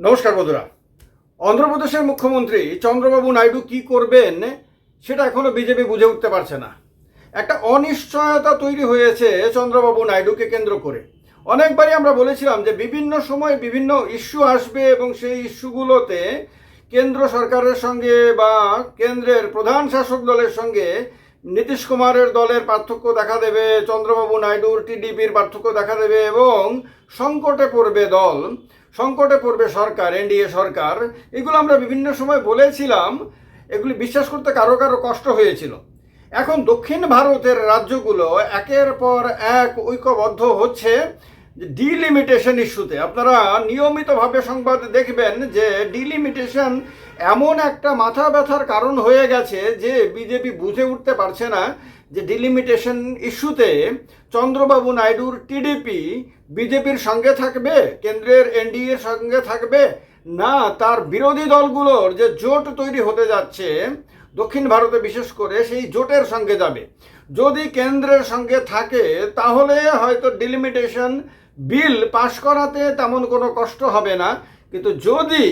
নমস্কার বন্ধুরা। অন্ধ্রপ্রদেশের মুখ্যমন্ত্রী চন্দ্রবাবু নাইডু কি করবেন সেটা এখনও বিজেপি বুঝে উঠতে পারছে না। একটা অনিশ্চয়তা তৈরি হয়েছে চন্দ্রবাবু নাইডুকে কেন্দ্র করে। অনেকবারই আমরা বলেছিলাম যে বিভিন্ন সময় বিভিন্ন ইস্যু আসবে এবং সেই ইস্যুগুলোতে কেন্দ্র সরকারের সঙ্গে বা কেন্দ্রের প্রধান শাসক দলের সঙ্গে নীতিশ কুমারের দলের পার্থক্য দেখা দেবে, চন্দ্রবাবু নাইডুর টিডিপির পার্থক্য দেখা দেবে এবং সংকটে পড়বে দল। সংকটে পড়বে সরকার, এনডিএ সরকার, এগুলো আমরা বিভিন্ন সময় বলেছিলাম, এগুলি বিশ্বাস করতে কারও কারও কষ্ট হয়েছিল। এখন দক্ষিণ ভারতের রাজ্যগুলো একের পর এক ঐক্যবদ্ধ হচ্ছে ডিলিমিটেশন ইস্যুতে আপনারা নিয়মিতভাবে সংবাদ দেখবেন যে ডিলিমিটেশন এমন একটা মাথা ব্যথার কারণ হয়ে গেছে যে বিজেপি বুঝে উঠতে পারছে না যে ডিলিমিটেশন ইস্যুতে চন্দ্রবাবু নাইডুর টিডিপি বিজেপির সঙ্গে থাকবে, কেন্দ্রের এনডিএর সঙ্গে থাকবে, না তার বিরোধী দলগুলোর যে জোট তৈরি হতে যাচ্ছে, দক্ষিণ ভারতে বিশেষ করে সেই জোটের সঙ্গে যাবে। যদি কেন্দ্রের সঙ্গে থাকে, তাহলে হয়তো ডিলিমিটেশন বিল পাশ করাতে তেমন কোনো কষ্ট হবে না। কিন্তু যদি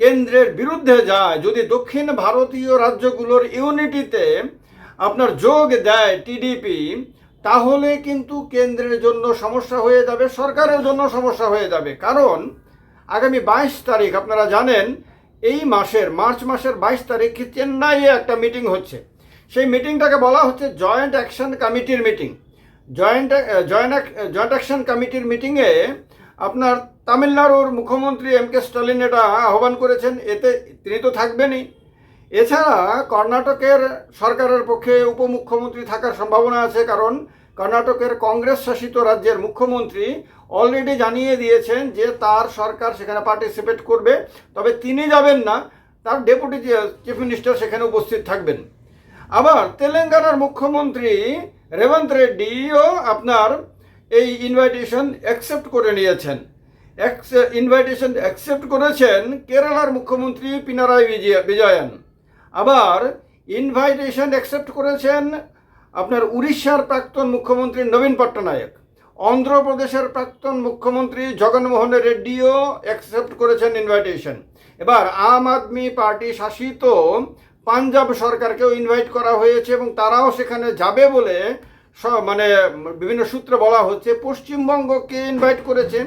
কেন্দ্রের বিরুদ্ধে যায়, যদি দক্ষিণ ভারতীয় রাজ্যগুলোর ইউনিটিতে আপনার যোগ দেয় টিডিপি, তাহলে কিন্তু কেন্দ্রের জন্য সমস্যা হয়ে যাবে, সরকারের জন্য সমস্যা হয়ে যাবে। কারণ আগামী বাইশ তারিখ আপনারা জানেন, এই মাসের, মার্চ মাসের বাইশ তারিখ চেন্নাইয়ে একটা মিটিং হচ্ছে। সেই মিটিংটাকে বলা হচ্ছে জয়েন্ট অ্যাকশন কমিটির meeting. Joint joint joint action কমিটির মিটিংয়ে আপনার তামিলনাড়ুর মুখ্যমন্ত্রী এম কে স্টালিন এটা আহ্বান করেছেন, এতে তিনি তো থাকবেনই। এছাড়া কর্ণাটকের সরকারের পক্ষে উপমুখ্যমন্ত্রী থাকার সম্ভাবনা আছে, কারণ কর্ণাটকের কংগ্রেস শাসিত রাজ্যের মুখ্যমন্ত্রী অলরেডি জানিয়ে দিয়েছেন যে তার সরকার সেখানে পার্টিসিপেট করবে, তবে তিনি যাবেন না, তার ডেপুটি চিফ মিনিস্টার সেখানে উপস্থিত থাকবেন। আবার তেলেঙ্গানার মুখ্যমন্ত্রী রেবন্ত রেড্ডিও আপনার এই ইনভাইটেশন অ্যাকসেপ্ট করে নিয়েছেন। ইনভাইটেশন অ্যাকসেপ্ট করেছেন কেরালার মুখ্যমন্ত্রী পিনারায় বিজয়, বিজয়ন। আবার ইনভাইটেশন অ্যাকসেপ্ট করেছেন আপনার উড়িষ্যার প্রাক্তন মুখ্যমন্ত্রী নবীন পট্টনায়ক। অন্ধ্রপ্রদেশের প্রাক্তন মুখ্যমন্ত্রী জগনমোহন রেড্ডিও অ্যাকসেপ্ট করেছেন ইনভাইটেশন এবার আম আদমি পার্টি শাসিত পাঞ্জাব সরকারকেও ইনভাইট করা হয়েছে এবং তারাও সেখানে যাবে বলে মানে বিভিন্ন সূত্রে বলা হচ্ছে। পশ্চিমবঙ্গকে ইনভাইট করেছে।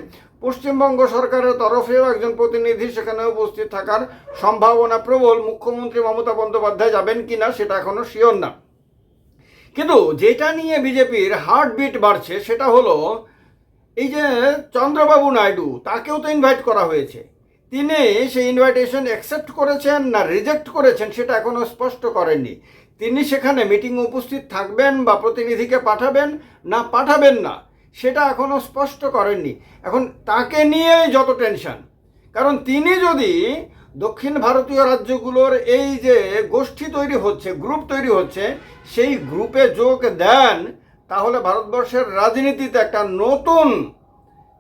পশ্চিমবঙ্গ সরকারের তরফেও একজন প্রতিনিধি সেখানে উপস্থিত থাকার সম্ভাবনা প্রবল। মুখ্যমন্ত্রী মমতা বন্দ্যোপাধ্যায় যাবেন কিনা সেটা এখনও শিওর না। কিন্তু যেটা নিয়ে বিজেপির হার্টবিট বাড়ছে সেটা হলো, এই যে চন্দ্রবাবু নাইডু, তাকেও তো ইনভাইট করা হয়েছে। তিনি সেই ইনভাইটেশন অ্যাকসেপ্ট করেছেন না রিজেক্ট করেছেন সেটা এখনও স্পষ্ট করেননি। তিনি সেখানে মিটিং উপস্থিত থাকবেন বা প্রতিনিধিকে পাঠাবেন না পাঠাবেন না। সেটা এখনও স্পষ্ট করেননি। এখন তাকে নিয়েই যত টেনশন। কারণ তিনি যদি দক্ষিণ ভারতীয় রাজ্যগুলোর এই যে গোষ্ঠী তৈরি হচ্ছে, গ্রুপ তৈরি হচ্ছে, সেই গ্রুপে যোগ দেন, তাহলে ভারতবর্ষের রাজনীতিতে একটা নতুন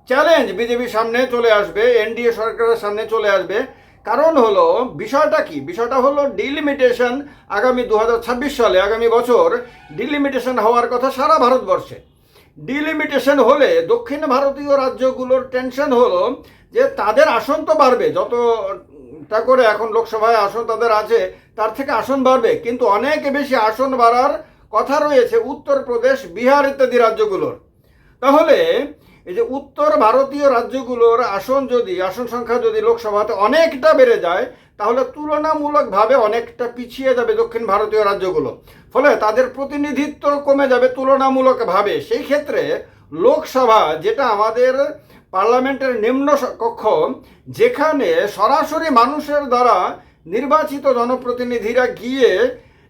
চ্যালেঞ্জ বিজেপির সামনে চলে আসবে, এনডিএ সরকারের সামনে চলে আসবে। কারণ হলো, বিষয়টা কি? বিষয়টা হলো ডিলিমিটেশন আগামী দু হাজার ছাব্বিশ সালে, আগামী বছর ডিলিমিটেশন হওয়ার কথা সারা ভারতবর্ষে। ডিলিমিটেশন হলে দক্ষিণ ভারতীয় রাজ্যগুলোর টেনশন হলো যে তাদের আসন তো বাড়বে, যতটা করে এখন লোকসভায় আসন তাদের আছে, তার থেকে আসন বাড়বে। কিন্তু অনেক বেশি আসন বাড়ার কথা রয়েছে উত্তরপ্রদেশ বিহার ইত্যাদি রাজ্যগুলোর। তাহলে এই যে উত্তর ভারতীয় রাজ্যগুলোর আসন যদি, আসন সংখ্যা যদি লোকসভাতে অনেকটা বেড়ে যায় তাহলে তুলনামূলকভাবে অনেকটা পিছিয়ে যাবে দক্ষিণ ভারতীয় রাজ্যগুলো। ফলে তাদের প্রতিনিধিত্ব কমে যাবে তুলনামূলকভাবে। সেই ক্ষেত্রে লোকসভা, যেটা আমাদের পার্লামেন্টের নিম্ন কক্ষ, যেখানে সরাসরি মানুষের দ্বারা নির্বাচিত জনপ্রতিনিধিরা গিয়ে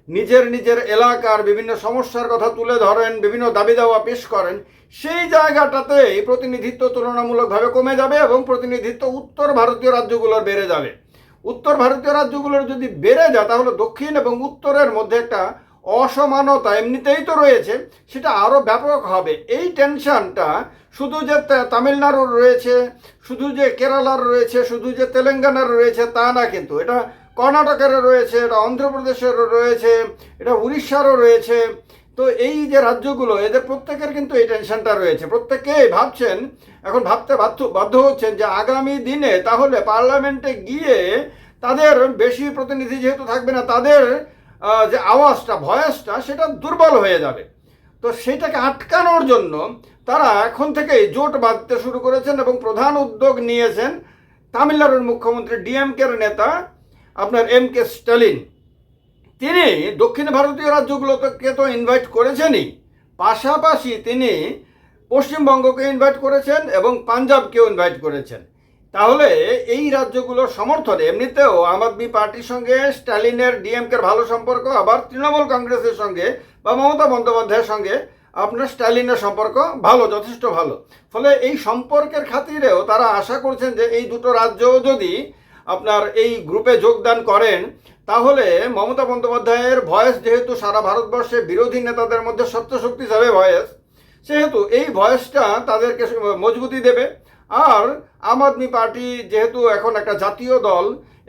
নিজের নিজের এলাকার বিভিন্ন সমস্যার কথা তুলে ধরেন, বিভিন্ন দাবি দাওয়া পেশ করেন, সেই জায়গাটাতে প্রতিনিধিত্ব তুলনামূলকভাবে কমে যাবে এবং প্রতিনিধিত্ব উত্তর ভারতীয় রাজ্যগুলোর বেড়ে যাবে। উত্তর ভারতীয় রাজ্যগুলোর যদি বেড়ে যায়, তাহলে দক্ষিণ এবং উত্তরের মধ্যে একটা অসমানতা এমনিতেই তো রয়েছে, সেটা আরও ব্যাপক হবে। এই টেনশনটা শুধু যে তামিলনাড়ুর রয়েছে, শুধু যে কেরালার রয়েছে, শুধু যে তেলেঙ্গানার রয়েছে, তা না কিন্তু। এটা কর্ণাটকেরও রয়েছে, এটা অন্ধ্রপ্রদেশেরও রয়েছে, এটা উড়িষ্যারও রয়েছে। তো এই যে রাজ্যগুলো, এদের প্রত্যেকের কিন্তু এই টেনশনটা রয়েছে। প্রত্যেকে ভাবছেন, এখন ভাবতে বাধ্য বাধ্য হচ্ছেন যে আগামী দিনে তাহলে পার্লামেন্টে গিয়ে তাদের বেশি প্রতিনিধি যেহেতু থাকবে না, তাদের যে আওয়াজটা, ভয়েসটা, সেটা দুর্বল হয়ে যাবে। তো সেটাকে আটকানোর জন্য তারা এখন থেকেই জোট বাঁধতে শুরু করেছেন এবং প্রধান উদ্যোগ নিয়েছেন তামিলনাড়ুর মুখ্যমন্ত্রী ডিএমকের নেতা আপনার এম কে স্টালিন তিনি দক্ষিণ ভারতীয় রাজ্যগুলোকে তো ইনভাইট করেছেনই। পাশাপাশি তিনি পশ্চিমবঙ্গকে ইনভাইট করেছেন এবং পাঞ্জাবকেও ইনভাইট করেছেন। তাহলে এই রাজ্যগুলোর সমর্থনে এমনিতেও আম আদমি পার্টির সঙ্গে স্ট্যালিনের ডিএমকের ভালো সম্পর্ক, আবার তৃণমূল কংগ্রেসের সঙ্গে বা মমতা বন্দ্যোপাধ্যায়ের সঙ্গে আপনার স্ট্যালিনের সম্পর্ক ভালো, যথেষ্ট ভালো। ফলে এই সম্পর্কের খাতিরেও তারা আশা করছেন যে এই দুটো রাজ্যও যদি আপনার এই গ্রুপে যোগদান করেন, তাহলে মমতা বন্দ্যোপাধ্যায়ের ভয়েস যেহেতু সারা ভারতবর্ষে বিরোধী নেতাদের মধ্যে সবচেয়ে শক্তিশালী ভয়েস, সেহেতু এই ভয়েসটা তাদেরকে মজবুতি দেবে। আর আম আদমি পার্টি যেহেতু এখন একটা জাতীয় দল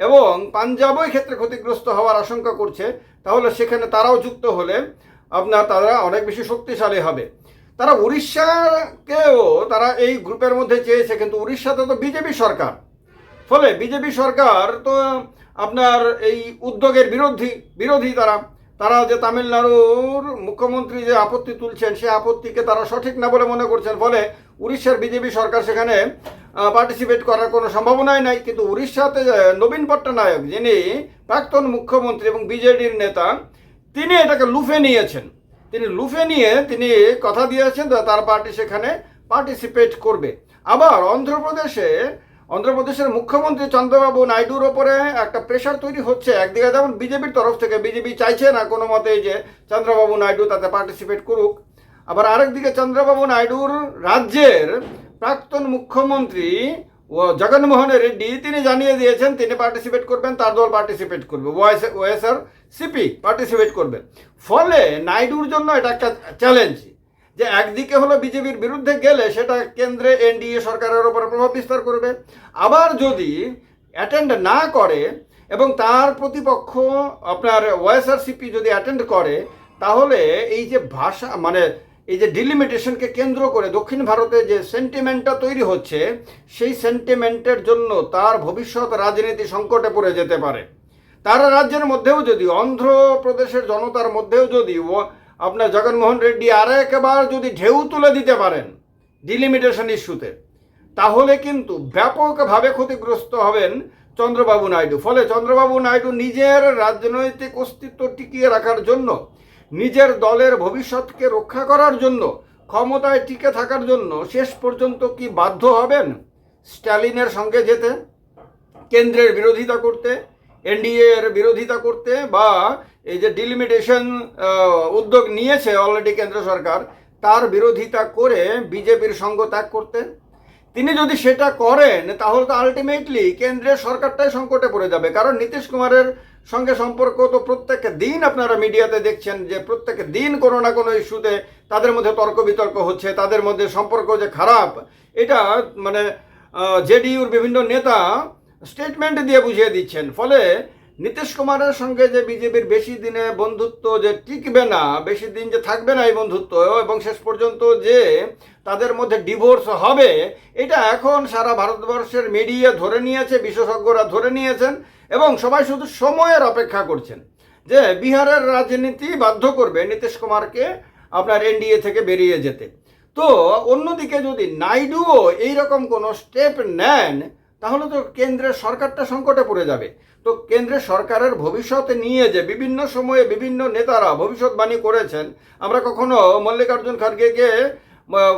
এবং পাঞ্জাবও ক্ষেত্রে ক্ষতিগ্রস্ত হওয়ার আশঙ্কা করছে, তাহলে সেখানে তারাও যুক্ত হলে আপনার তারা অনেক বেশি শক্তিশালী হবে। তারা উড়িষ্যাকেও তারা এই গ্রুপের মধ্যে চেয়েছে, কিন্তু উড়িষ্যাতে তো বিজেপি সরকার। ফলে বিজেপি সরকার তো আপনার এই উদ্যোগের বিরোধী বিরোধী তারা। তারা যে তামিলনাড়ুর মুখ্যমন্ত্রী যে আপত্তি তুলছেন, সে আপত্তিকে তারা সঠিক না বলে মনে করছেন। ফলে উড়িষ্যার বিজেপি সরকার সেখানে পার্টিসিপেট করার কোনো সম্ভাবনাই নাই, কিন্তু উড়িষ্যাতে নবীন পট্টনায়ক যিনি প্রাক্তন মুখ্যমন্ত্রী এবং বিজেডির নেতা, তিনি এটাকে লুফে নিয়েছেন। তিনি লুফে নিয়ে তিনি কথা দিয়েছেন তার পার্টি সেখানে পার্টিসিপেট করবে। আবার অন্ধ্রপ্রদেশে, অন্ধ্রপ্রদেশের মুখ্যমন্ত্রী চন্দ্রবাবু নাইডুর ওপরে একটা প্রেশার তৈরি হচ্ছে একদিকে, যেমন বিজেপির তরফ থেকে, বিজেপি চাইছে না কোনো মতে যে চন্দ্রবাবু নাইডু তাতে পার্টিসিপেট করুক। আবার আরেকদিকে চন্দ্রবাবু নাইডুর রাজ্যের প্রাক্তন মুখ্যমন্ত্রী ও জগনমোহন রেড্ডি, তিনি জানিয়ে দিয়েছেন তিনি পার্টিসিপেট করবেন, তার দল পার্টিসিপেট করবে। ওয়াইস ওয়েসআর সিপি পার্টিসিপেট করবে। ফলে নাইডুর জন্য এটা একটা চ্যালেঞ্জ যে একদিকে হলো বিজেপির বিরুদ্ধে গেলে সেটা কেন্দ্রে এনডিএ সরকারের ওপর প্রভাব বিস্তার করবে। আবার যদি অ্যাটেন্ড না করে এবং তার প্রতিপক্ষ আপনার ওয়াইএসআরসিপি যদি অ্যাটেন্ড করে, তাহলে এই যে ভাষা মানে এই যে ডিলিমিটেশনকে কেন্দ্র করে দক্ষিণ ভারতে যে সেন্টিমেন্টটা তৈরি হচ্ছে, সেই সেন্টিমেন্টের জন্য তার ভবিষ্যৎ রাজনীতি সংকটে পড়ে যেতে পারে। তার রাজ্যের মধ্যেও যদি অন্ধ্রপ্রদেশের জনতার মধ্যেও যদি আপনার জগনমোহন রেড্ডি আর একবার যদি ঢেউ তুলে দিতে পারেন ডিলিমিটেশন ইস্যুতে তাহলে কিন্তু ব্যাপকভাবে ক্ষতিগ্রস্ত হবেন চন্দ্রবাবু নাইডু। ফলে চন্দ্রবাবু নাইডু নিজের রাজনৈতিক অস্তিত্ব টিকিয়ে রাখার জন্য নিজের দলের ভবিষ্যৎকে রক্ষা করার জন্য, ক্ষমতায় টিকে থাকার জন্য শেষ পর্যন্ত কি বাধ্য হবেন? স্ট্যালিনের সঙ্গে যেতে, কেন্দ্রের বিরোধিতা করতে, এনডিএ এর বিরোধিতা করতে, বা এই যে ডিলিমিটেশন উদ্যোগ নিয়েছে অলরেডি কেন্দ্র সরকার, তার বিরোধিতা করে বিজেপির সঙ্গ ত্যাগ করতে? তিনি যদি সেটা করেন, তাহলে তো আলটিমেটলি কেন্দ্রের সরকারটাই সংকটে পড়ে যাবে। কারণ নীতিশ কুমারের সঙ্গে সম্পর্ক তো প্রত্যেক দিন আপনারা মিডিয়াতে দেখছেন যে প্রত্যেক দিন কোনো না কোনো ইস্যুতে তাদের মধ্যে তর্ক বিতর্ক হচ্ছে, তাদের মধ্যে সম্পর্ক যে খারাপ, এটা মানে জেডিইউর বিভিন্ন নেতা স্টেটমেন্ট দিয়ে বুঝিয়ে দিচ্ছেন। ফলে নীতিশ কুমারের সঙ্গে যে বিজেপির বেশি দিনে বন্ধুত্ব যে টিকবে না, বেশি দিন যে থাকবে না এই বন্ধুত্ব, এবং শেষ পর্যন্ত যে তাদের মধ্যে ডিভোর্স হবে, এটা এখন সারা ভারতবর্ষের মিডিয়া ধরে নিয়েছে, বিশেষজ্ঞরা ধরে নিয়েছেন, এবং সবাই শুধু সময়ের অপেক্ষা করছেন যে বিহারের রাজনীতি বাধ্য করবে নীতিশ কুমারকে আপনার এনডিএ থেকে বেরিয়ে যেতে। তো অন্যদিকে যদি নাইডুও এইরকম কোনো স্টেপ নেন তাহলে তো কেন্দ্রের সরকারটা সংকটে পড়ে যাবে। তো কেন্দ্রের সরকারের ভবিষ্যৎ নিয়ে যে বিভিন্ন সময়ে বিভিন্ন নেতারা ভবিষ্যৎবাণী করেছেন, আমরা কখনো মল্লিকার্জুন খার্গেকে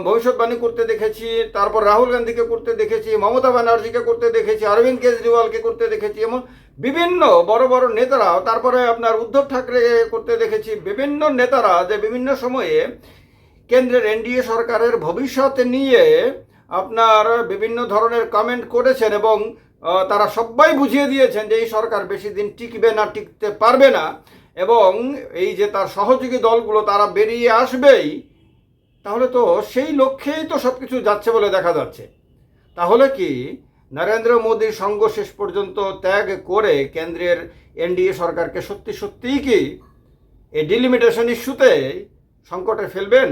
ভবিষ্যৎবাণী করতে দেখেছি, তারপর রাহুল গান্ধীকে করতে দেখেছি, মমতা ব্যানার্জিকে করতে দেখেছি, অরবিন্দ কেজরিওয়ালকে করতে দেখেছি, এমন বিভিন্ন বড় বড় নেতারা, তারপরে আপনার উদ্ধব ঠাকরে করতে দেখেছি, বিভিন্ন নেতারা যে বিভিন্ন সময়ে কেন্দ্রের এনডিএ সরকারের ভবিষ্যৎ নিয়ে আপনার বিভিন্ন ধরনের কমেন্ট করেছেন এবং তারা সবাই বুঝিয়ে দিয়েছেন যে এই সরকার বেশি দিন টিকবে না, টিকতে পারবে না। এবং এই যে তার সহযোগী দলগুলো তারা বেরিয়ে আসবেই, তাহলে তো সেই লক্ষ্যেই তো সব কিছু যাচ্ছে বলে দেখা যাচ্ছে। তাহলে কি নরেন্দ্র মোদীর সঙ্গ শেষ পর্যন্ত ত্যাগ করে কেন্দ্রের এনডিএ সরকারকে সত্যি সত্যিই কি এই ডিলিমিটেশন ইস্যুতে সংকটে ফেলবেন?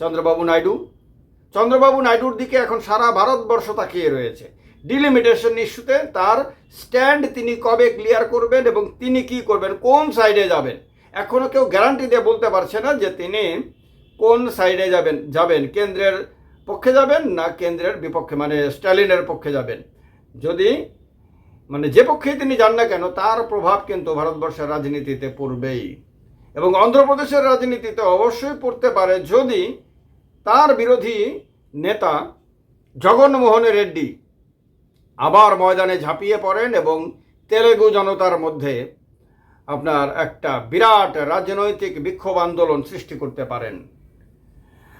চন্দ্রবাবু নাইডু? চন্দ্রবাবু নাইডুর দিকে এখন সারা ভারতবর্ষ তাকিয়ে রয়েছে। ডিলিমিটেশন ইস্যুতে তার স্ট্যান্ড তিনি কবে ক্লিয়ার করবেন এবং তিনি কি করবেন, কোন সাইডে যাবেন? এখনও কেউ গ্যারান্টি দিয়ে বলতে পারছে না যে তিনি কোন সাইডে যাবেন যাবেন, কেন্দ্রের পক্ষে যাবেন না কেন্দ্রের বিপক্ষে মানে স্ট্যালিনের পক্ষে যাবেন। যদি মানে যে পক্ষেই তিনি যান না কেন, তার প্রভাব কিন্তু ভারতবর্ষের রাজনীতিতে পড়বেই। এবং অন্ধ্রপ্রদেশের রাজনীতিতে অবশ্যই পড়তে পারে যদি তার বিরোধী নেতা জগনমোহন রেড্ডি আবার ময়দানে ঝাঁপিয়ে পড়েন এবং তেলেগু জনতার মধ্যে আপনার একটা বিরাট রাজনৈতিক বিক্ষোভ আন্দোলন সৃষ্টি করতে পারেন।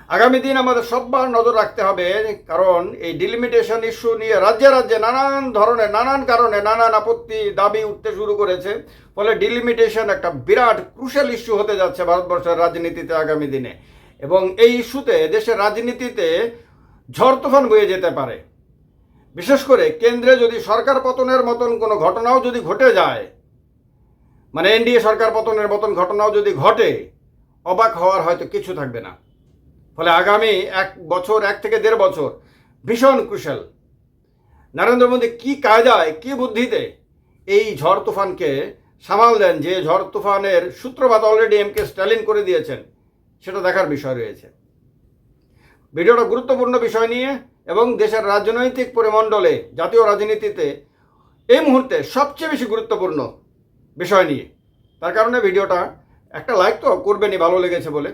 আগামী দিন আমাদের সববার নজর রাখতে হবে, কারণ এই ডিলিমিটেশন ইস্যু নিয়ে রাজ্যে রাজ্যে নানান ধরনের, নানান কারণে নানান আপত্তি, দাবি উঠতে শুরু করেছে। ফলে ডিলিমিটেশন একটা বিরাট ক্রুশাল ইস্যু হতে যাচ্ছে ভারতবর্ষের রাজনীতিতে আগামী দিনে। এবং এই ইস্যুতে দেশের রাজনীতিতে ঝড় তুফান বয়ে যেতে পারে। বিশেষ করে কেন্দ্রে যদি সরকার পতনের মতন কোনো ঘটনাও যদি ঘটে যায় মানে এনডিএ সরকার পতনের মতন ঘটনাও যদি ঘটে, অবাক হওয়ার হয়তো কিছু থাকবে না। ফলে আগামী এক বছর, এক থেকে দেড় বছর ভীষণ কুশল। নরেন্দ্র মোদী কী কায়দায়, কী বুদ্ধিতে এই ঝড় তুফানকে সামাল দেন, যে ঝড় তুফানের সূত্রপাত অলরেডি এম কে স্ট্যালিন করে দিয়েছেন, সেটা দেখার বিষয় রয়েছে। ভিডিওটা গুরুত্বপূর্ণ বিষয় নিয়ে এবং দেশের রাজনৈতিক পরিমণ্ডলে জাতীয় রাজনীতিতে এই মুহূর্তে সবচেয়ে বেশি গুরুত্বপূর্ণ বিষয় নিয়ে। তার কারণে ভিডিওটা একটা লাইক তো করবেনই, ভালো লেগেছে বলে।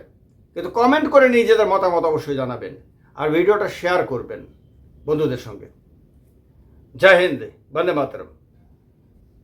কিন্তু কমেন্ট করে নিজেদের মতামত অবশ্যই জানাবেন আর ভিডিওটা শেয়ার করবেন বন্ধুদের সঙ্গে। জয় হিন্দ, বন্দে মাতরম।